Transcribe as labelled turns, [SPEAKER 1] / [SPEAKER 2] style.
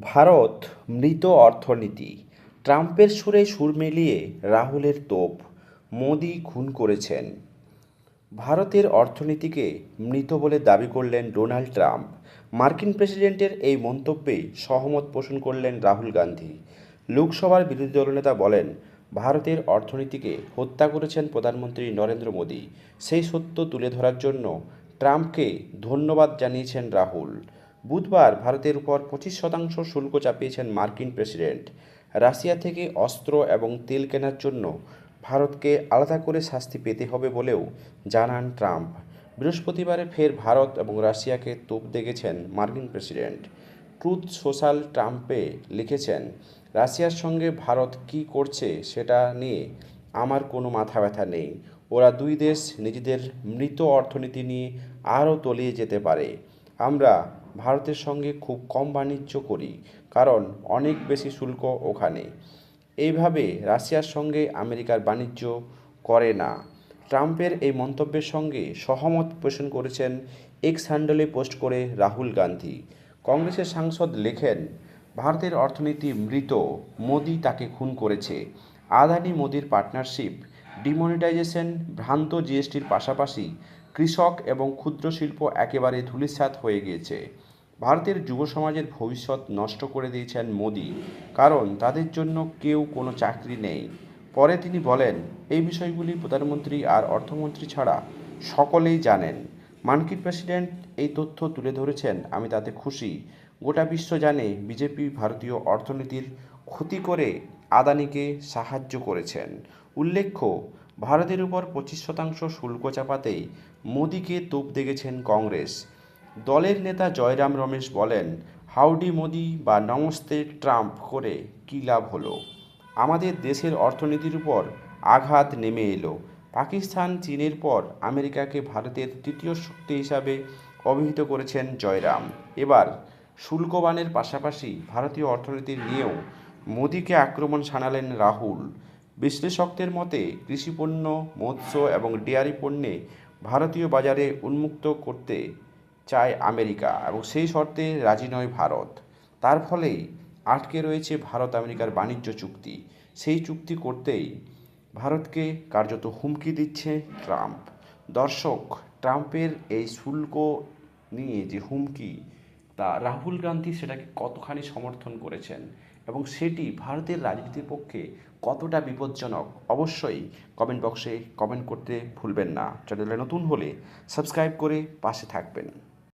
[SPEAKER 1] ভারত, মৃত অর্থনীতি। ট্রাম্পের সুরে সুর মিলিয়ে রাহুলের তোপ, মোদি খুন করেছেন। ভারতের অর্থনীতিকে মৃত বলে দাবি করলেন ডোনাল্ড ট্রাম্প। মার্কিন প্রেসিডেন্টের এই মন্তব্যে সহমত পোষণ করলেন রাহুল গান্ধী। লোকসভার বিরোধী দলনেতা বলেন, ভারতের অর্থনীতিকে হত্যা করেছেন প্রধানমন্ত্রী নরেন্দ্র মোদী। সেই সত্য তুলে ধরার জন্য ট্রাম্পকে ধন্যবাদ জানিয়েছেন রাহুল। বুধবার ভারতের উপর পঁচিশ শতাংশ শুল্ক চাপিয়েছেন মার্কিন প্রেসিডেন্ট। রাশিয়া থেকে অস্ত্র এবং তেল কেনার জন্য ভারতকে আলাদা করে শাস্তি পেতে হবে বলেও জানান ট্রাম্প। বৃহস্পতিবারে ফের ভারত এবং রাশিয়াকে তোপ দেখেছেন মার্কিন প্রেসিডেন্ট। ট্রুথ সোশ্যাল ট্রাম্পে লিখেছেন, রাশিয়ার সঙ্গে ভারত কী করছে সেটা নিয়ে আমার কোনো মাথা ব্যথা নেই। ওরা দুই দেশ নিজেদের মৃত অর্থনীতি নিয়ে আরও তলিয়ে যেতে পারে। আমরা ভারতের সঙ্গে খুব কম বাণিজ্য করি, কারণ অনেক বেশি শুল্ক ওখানে। এইভাবে রাশিয়ার সঙ্গে আমেরিকার বাণিজ্য করে না। ট্রাম্পের এই মন্তব্যের সঙ্গে সহমত পোষণ করেছেন এক্স হ্যান্ডেলে পোস্ট করে রাহুল গান্ধী। কংগ্রেসের সাংসদ লেখেন, ভারতের অর্থনীতি মৃত, মোদি তাকে খুন করেছে। আদানি মোদির পার্টনারশিপ, ডিমনিটাইজেশন ভ্রান্ত জিএসটির পাশাপাশি কৃষক এবং ক্ষুদ্র শিল্প একেবারে ধূলিসাৎ হয়ে গিয়েছে। ভারতের যুব সমাজের ভবিষ্যৎ নষ্ট করে দিয়েছেন মোদি। কারণ তাদের জন্য কেউ কোনো চাকরি নেই। পরে তিনি বলেন, এই বিষয়গুলি প্রধানমন্ত্রী আর অর্থমন্ত্রী ছাড়া সকলেই জানেন। মার্কিন প্রেসিডেন্ট এই তথ্য তুলে ধরেছেন, আমি তাতে খুশি। গোটা বিশ্ব জানে বিজেপি ভারতীয় অর্থনীতির ক্ষতি করে আদানিকে সাহায্য করেছেন। উল্লেখ্য, ভারতের উপর পঁচিশ শতাংশ শুল্ক চাপাতেই মোদিকে তোপ দেখেছেন কংগ্রেস। দলের নেতা জয়রাম রমেশ বলেন, হাউডি মোদি বা নমস্তে ট্রাম্প করে কী লাভ হলো? আমাদের দেশের অর্থনীতির উপর আঘাত নেমে এলো। পাকিস্তান, চীনের পর আমেরিকাকে ভারতের তৃতীয় শক্তি হিসাবে অভিহিত করেছেন জয়রাম। এবার শুল্কবানের পাশাপাশি ভারতীয় অর্থনীতি নিয়েও মোদিকে আক্রমণ শানালেন রাহুল। বিশ্লেষকদের মতে কৃষিপণ্য মৎস্য এবং ডেয়ারি পণ্যে ভারতীয় বাজারে উন্মুক্ত করতে চায় আমেরিকা এবং সেই শর্তে রাজি নয় ভারত। তার ফলেই আটকে রয়েছে ভারত আমেরিকার বাণিজ্য চুক্তি। সেই চুক্তি করতেই ভারতকে কার্যত হুমকি দিচ্ছে ট্রাম্প। দর্শক, ট্রাম্পের এই শুল্ক নিয়ে যে হুমকি, তা রাহুল গান্ধী সেটাকে কতখানি সমর্থন করেছেন এবং সেটি ভারতের রাজনীতির পক্ষে কতটা বিপজ্জনক, অবশ্যই কমেন্ট বক্সে কমেন্ট করতে ভুলবেন না। চ্যানেলে নতুন হলে সাবস্ক্রাইব করে পাশে থাকবেন।